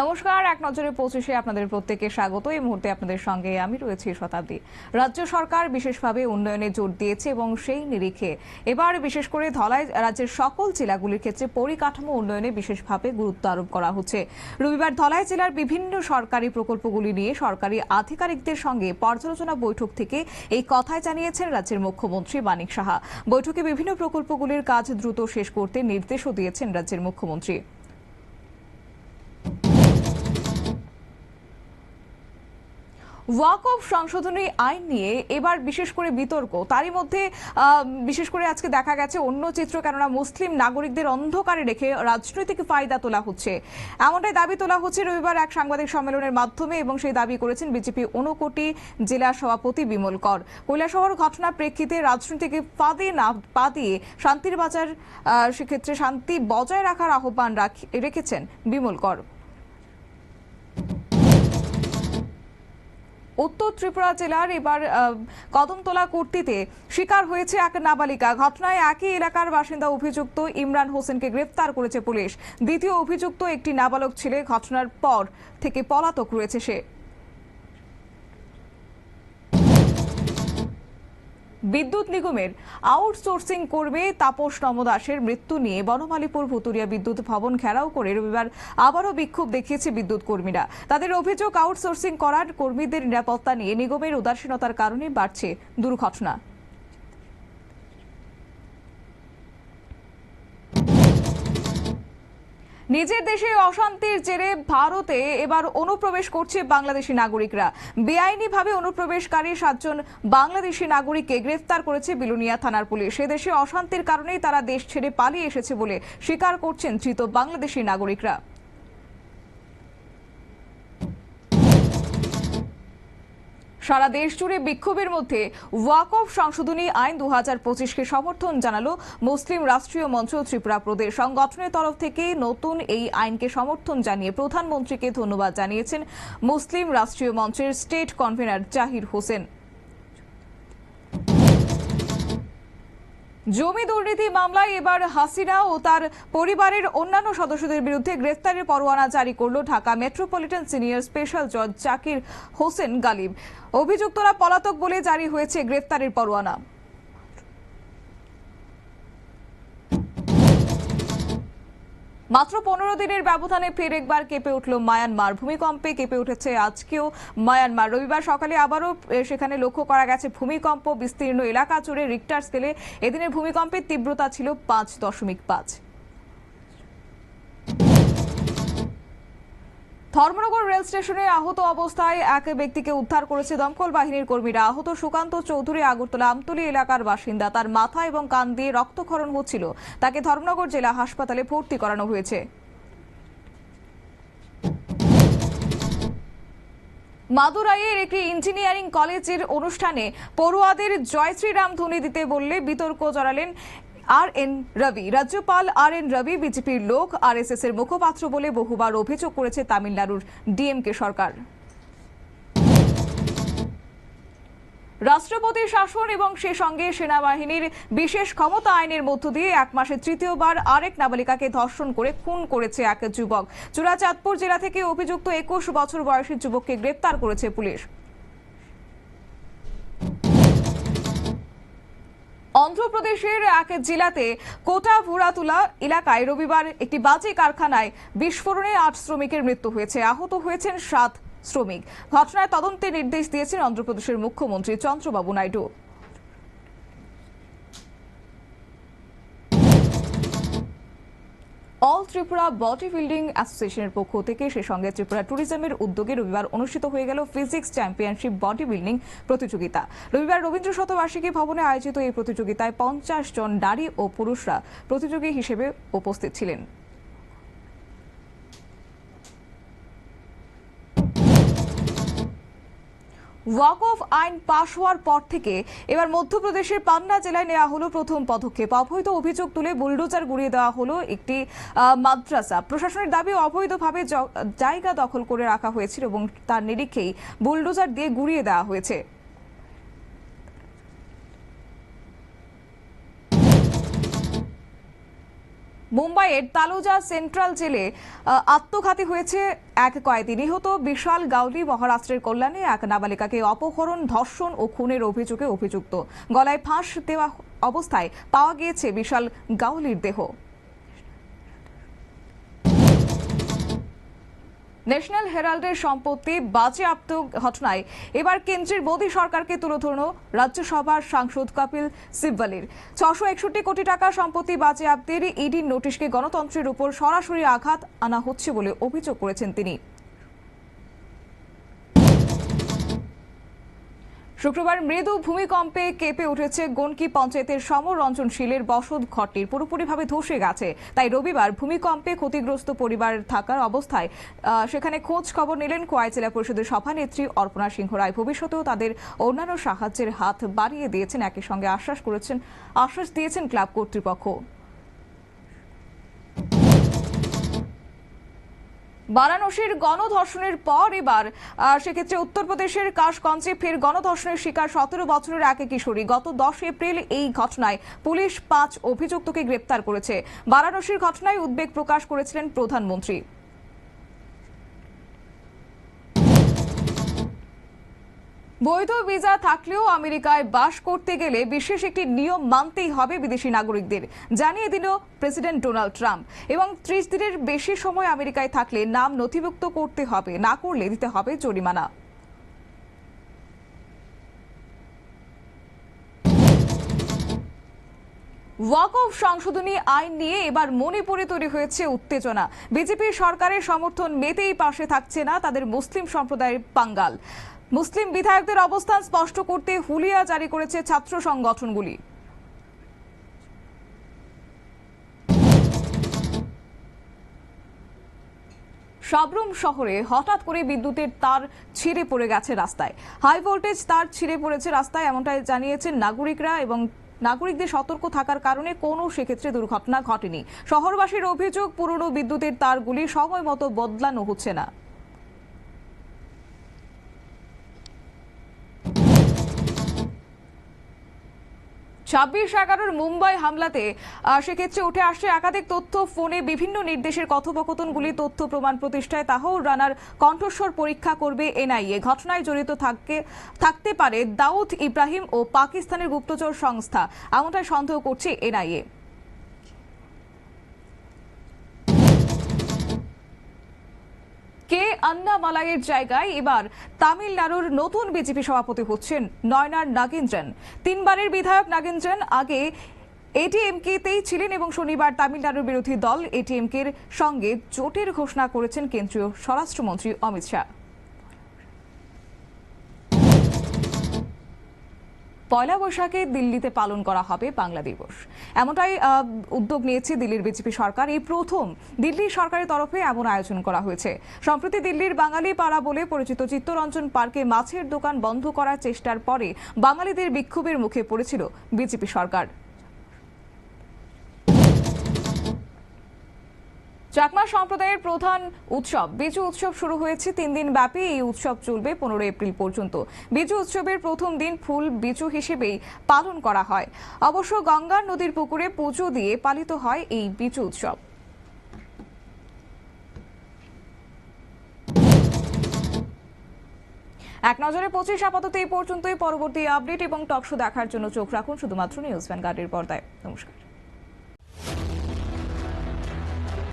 নমস্কার, এক নজরে পৌঁছেছে আপনাদের প্রত্যেককে স্বাগত। এই মুহূর্তে আপনাদের সঙ্গে আমি রয়েছি শতাব্দী। রাজ্য সরকার বিশেষভাবে উন্নয়নে জোর দিয়েছে এবং সেই নিরিখে। এবার বিশেষ করে ধলাই রাজ্যের সকল জেলাগুলির ক্ষেত্রে পরিকাঠামো উন্নয়নে বিশেষভাবে গুরুত্ব আরোপ করা হচ্ছে। রবিবার ধলাই জেলার বিভিন্ন সরকারি প্রকল্পগুলি নিয়ে সরকারি আধিকারিকদের সঙ্গে পর্যালোচনা বৈঠক থেকে এই কথাই জানিয়েছেন রাজ্যের মুখ্যমন্ত্রী মানিক সাহা। বৈঠকে বিভিন্ন প্রকল্পগুলির কাজ দ্রুত শেষ করতে নির্দেশও দিয়েছেন রাজ্যের মুখ্যমন্ত্রী। ওয়াক অফ সংশোধনী আইন নিয়ে এবার বিশেষ করে বিতর্ক। তারই মধ্যে বিশেষ করে আজকে দেখা গেছে অন্য চিত্র, কেননা মুসলিম নাগরিকদের অন্ধকারে রেখে রাজনৈতিক ফায়দা তোলা হচ্ছে। এমনটাই দাবি তোলা হচ্ছে রবিবার এক সাংবাদিক সম্মেলনের মাধ্যমে এবং সেই দাবি করেছেন বিজেপি ঊনকোটি জেলা সভাপতি বিমল কর। কৈলাসহর ঘটনার প্রেক্ষিতে রাজনীতিকে ফাঁদে না, পা দিয়ে শান্তির বাজার সেক্ষেত্রে শান্তি বজায় রাখার আহ্বান রাখ- রেখেছেন বিমল কর। উত্তর ত্রিপুরা জেলার এবার কদমতলা কুর্তিতে শিকার হয়েছে এক নাবালিকা। ঘটনায় একই এলাকার বাসিন্দা অভিযুক্ত ইমরান হোসেনকে গ্রেফতার করেছে পুলিশ। দ্বিতীয় অভিযুক্ত একটি নাবালক ছেলে। ঘটনার পর থেকে পলাতক রয়েছে সে। বিদ্যুৎ নিগমের আউটসোর্সিং করবে তাপস নমদাসের মৃত্যু নিয়ে বনমালীপুর ভুতুরিয়া বিদ্যুৎ ভবন ঘেরাও করে রবিবার আবারও বিক্ষোভ দেখিয়েছে বিদ্যুৎ কর্মীরা। তাদের অভিযোগ, আউটসোর্সিং করার কর্মীদের নিরাপত্তা নিয়ে নিগমের উদাসীনতার কারণে বাড়ছে দুর্ঘটনা। নিজের দেশে অশান্তির জেরে ভারতে এবার অনুপ্রবেশ করছে বাংলাদেশি নাগরিকরা। বেআইনিভাবে অনুপ্রবেশকারী সাতজন বাংলাদেশি নাগরিককে গ্রেফতার করেছে বিলুনিয়া থানার পুলিশ। দেশে অশান্তির কারণেই তারা দেশ ছেড়ে পালিয়ে এসেছে বলে স্বীকার করছেন ধৃত বাংলাদেশি নাগরিকরা। সারা দেশ জুড়ে বিক্ষোভের মধ্যে ওয়াক অফ সংশোধনী আইন দু হাজার পঁচিশকে সমর্থন জানালো মুসলিম রাষ্ট্রীয় মঞ্চ ত্রিপুরা প্রদেশ। সংগঠনের তরফ থেকে নতুন এই আইনকে সমর্থন জানিয়ে প্রধানমন্ত্রীকে ধন্যবাদ জানিয়েছেন মুসলিম রাষ্ট্রীয় মঞ্চের স্টেট কনভেনার জাহির হোসেন। জমি দুর্নীতি মামলায় এবার হাসিনা ও তার পরিবারের অন্যান্য সদস্যদের বিরুদ্ধে গ্রেফতারের পরোয়ানা জারি করল ঢাকা মেট্রোপলিটন সিনিয়র স্পেশাল জজ জাকির হোসেন গালিব। অভিযুক্তরা পলাতক বলে জারি হয়েছে গ্রেফতারের পরোয়ানা। মাত্র পনেরো দিনের ব্যবধানে ফের একবার কেঁপে উঠল মায়ানমার। ভূমিকম্পে কেঁপে উঠেছে আজকেও মায়ানমার। রবিবার সকালে আবারও সেখানে লক্ষ্য করা গেছে ভূমিকম্প, বিস্তীর্ণ এলাকা জুড়ে রিক্টার স্কেলে এদিনের ভূমিকম্পের তীব্রতা ছিল পাঁচ দশমিক পাঁচ। ধর্মনগর রেল স্টেশনে আহত অবস্থায় এক ব্যক্তিকে উদ্ধার করেছে দমকল বাহিনীর কর্মীরা। আহত সুকান্ত চৌধুরী আগরতলা আমতলী এলাকার বাসিন্দা। তার মাথা এবং কান দিয়ে রক্তক্ষরণ হচ্ছিল। তাকে ধর্মনগর জেলা হাসপাতালে ভর্তি করানো হয়েছে। মাদুরাইয়ের একটি ইঞ্জিনিয়ারিং কলেজের অনুষ্ঠানে পড়ুয়াদের জয় শ্রীরাম ধ্বনি দিতে বললে বিতর্ক জড়ালেন আর এন রবি। রাজ্যপাল আর এন রবি বিজেপির লোক আরএসএস এর মুখপাত্র বলে বহুবার অভিযোগ করেছে তামিলনাড়ুর ডিএমকে সরকার। রাষ্ট্রপতির শাসন এবং সে সঙ্গে সেনাবাহিনীর বিশেষ ক্ষমতা আইনের মধ্য দিয়ে এক মাসে তৃতীয়বার আরেক নাবালিকাকে ধর্ষণ করে খুন করেছে এক যুবক। চূড়াচাঁদপুর জেলা থেকে অভিযুক্ত একুশ বছর বয়সী যুবককে গ্রেপ্তার করেছে পুলিশ। অন্ধ্রপ্রদেশের এক জেলাতে কোটা ভুরাতুলা এলাকায় রবিবার একটি বাজে কারখানায় বিস্ফোরণে আট শ্রমিকের মৃত্যু হয়েছে। আহত হয়েছেন সাত শ্রমিক। ঘটনায় তদন্তের নির্দেশ দিয়েছেন অন্ধ্রপ্রদেশের মুখ্যমন্ত্রী Chandrababu Naidu. All Tripura body building অ্যাসোসিয়েশনের পক্ষ থেকে সে সঙ্গে ত্রিপুরা ট্যুরিজমের উদ্যোগে রবিবার অনুষ্ঠিত হয়ে গেল ফিজিক্স চ্যাম্পিয়নশিপ বডি বিল্ডিং প্রতিযোগিতা। রবিবার রবীন্দ্র শতবার্ষিকী ভবনে আয়োজিত এই প্রতিযোগিতায় পঞ্চাশ জন নারী ও পুরুষরা প্রতিযোগী হিসেবে উপস্থিত ছিলেন। ওয়াক অফ আইন পাশ হওয়ার পর থেকে এবার মধ্যপ্রদেশের পান্না জেলায় নেওয়া হলো প্রথম পদক্ষেপ। অবৈধ অভিযোগ তুলে বুলডোজার গুড়িয়ে দেওয়া হলো একটি মাদ্রাসা। প্রশাসনের দাবি অবৈধভাবে জায়গা দখল করে রাখা হয়েছিল এবং তার নিরিখেই বুলডোজার দিয়ে গুড়িয়ে দেওয়া হয়েছে। মুম্বাইয়ের তালুজা সেন্ট্রাল জেলে আত্মঘাতী হয়েছে এক কয়েদি। নিহত বিশাল গাউলি মহারাষ্ট্রের কল্যাণে এক নাবালিকাকে অপহরণ, ধর্ষণ ও খুনের অভিযোগে অভিযুক্ত। গলায় ফাঁস দেওয়া অবস্থায় পাওয়া গিয়েছে বিশাল গাউলির দেহ। ন্যাশনাল হেরাল্ডের সম্পত্তি বাজেয়াপ্ত ঘটনায় এবার কেন্দ্রের মোদী সরকারকে তুলে ধরল রাজ্যসভার সাংসদ কপিল সিব্বলের। ছশো একষট্টি কোটি টাকা সম্পত্তি বাজে আপ্তের ইডির নোটিশকে গণতন্ত্রের উপর সরাসরি আঘাত আনা হচ্ছে বলে অভিযোগ করেছেন তিনি। শুক্রবার মৃদু ভূমিকম্পে কেঁপে উঠেছে গনকি পঞ্চায়েতের সমরঞ্জনশীলের বসত ঘরটির। পুরোপুরিভাবে ধসে গেছে। তাই রবিবার ভূমিকম্পে ক্ষতিগ্রস্ত পরিবার থাকার অবস্থায় সেখানে খোঁজ খবর নিলেন কোয়াই জেলা পরিষদের সভানেত্রী অর্পণা সিংহ রায়। ভবিষ্যতেও তাদের অন্যান্য সাহায্যের হাত বাড়িয়ে দিয়েছেন, একই সঙ্গে আশ্বাস করেছেন, আশ্বাস দিয়েছেন ক্লাব কর্তৃপক্ষ। বারাণসীর গণধর্ষণের পর এবার সেক্ষেত্রে উত্তরপ্রদেশের কাশগঞ্জে ফের গণধর্ষণের শিকার সতেরো বছরের এক কিশোরী। গত দশ এপ্রিল এই ঘটনায় পুলিশ পাঁচ অভিযুক্তকে গ্রেপ্তার করেছে। বারাণসীর ঘটনায় উদ্বেগ প্রকাশ করেছিলেন প্রধানমন্ত্রী। বৈধ ভিসা থাকলেও আমেরিকায় বাস করতে গেলে বিশেষ একটি নিয়ম মানতেই হবে বিদেশি নাগরিকদের, জানিয়ে দিল প্রেসিডেন্ট ডোনাল্ড ট্রাম্প। এবং ত্রিশ দিনের বেশি সময় আমেরিকায় থাকলে নাম নথিভুক্ত করতে হবে, না করলে দিতে হবে জরিমানা। ওয়াকফ সংশোধনী আইন নিয়ে এবার মণিপুরে তৈরি হয়েছে উত্তেজনা। বিজেপি সরকারের সমর্থন মেতেই পাশে থাকছে না তাদের মুসলিম সম্প্রদায়ের পাঙ্গাল। মুসলিম বিধায়কদের অবস্থান স্পষ্ট করতে হুলিয়া জারি করেছে ছাত্র সংগঠনগুলি। সাবরুম শহরে হঠাৎ করে বিদ্যুতের তার ছিঁড়ে পড়ে গেছে রাস্তায়। হাই ভোল্টেজ তার ছিঁড়ে পড়েছে রাস্তায়, এমনটাই জানিয়েছেন নাগরিকরা এবং নাগরিকদের সতর্ক থাকার কারণে কোনো সেক্ষেত্রে দুর্ঘটনা ঘটেনি। শহরবাসীর অভিযোগ, পুরনো বিদ্যুতের তারগুলি সময় মতো বদলানো হচ্ছে না। ছাব্বিশ এগারোর মুম্বাই হামলাতে সেক্ষেত্রে উঠে আসছে একাধিক তথ্য, ফোনে বিভিন্ন নির্দেশের কথোপকথনগুলি, তথ্য প্রমাণ প্রতিষ্ঠায় তাহর রানার কণ্ঠস্বর পরীক্ষা করবে এনআইএ। ঘটনায় জড়িত থাকতে থাকতে পারে দাউদ ইব্রাহিম ও পাকিস্তানের গুপ্তচর সংস্থা। এমনটাই সন্দেহ করছে এনআইএ। কে আন্না মালাইয়ের জায়গায় এবার তামিলনাড়ুর নতুন বিজেপি সভাপতি হচ্ছেন নয়নার নাগেন্দ্রন। তিনবারের বিধায়ক নাগেন্দ্রন, আগে এটিএমকেতেই ছিলেন এবং শনিবার তামিলনাড়ুর বিরোধী দল এটিএমকের সঙ্গে জোটের ঘোষণা করেছেন কেন্দ্রীয় স্বরাষ্ট্রমন্ত্রী অমিত শাহ। পয়লা বৈশাখে দিল্লিতে পালন করা হবে বাংলা দিবস। এমনটাই উদ্যোগ নিয়েছে দিল্লির বিজেপি সরকার। এই প্রথম দিল্লি সরকারের তরফে এমন আয়োজন করা হয়েছে। সম্প্রতি দিল্লির বাঙালি পাড়া বলে পরিচিত চিত্তরঞ্জন পার্কে মাছের দোকান বন্ধ করার চেষ্টার পরে বাঙালিদের বিক্ষোভের মুখে পড়েছিল বিজেপি সরকার। চাকমা সম্প্রদায়ের প্রধান উৎসব। বিজু উৎসব শুরু হয়েছে তিন দিন ব্যাপী। এই উৎসব চলবে পনেরো এপ্রিল পর্যন্ত। বিজু উৎসবের প্রথম দিন ফুল বিজু হিসেবেই পালন করা হয়। অবশ্য গঙ্গার নদীর পুকুরে পুজো দিয়ে পালিত হয় এই বিজু উৎসব। এক নজরে পঁচিশ আপাতত এই পর্যন্তই। পরবর্তী আপডেট এবং টকশো দেখার জন্য চোখ রাখুন শুধুমাত্র নিউজ ভ্যানগার্ডের পর্দায়। নমস্কার।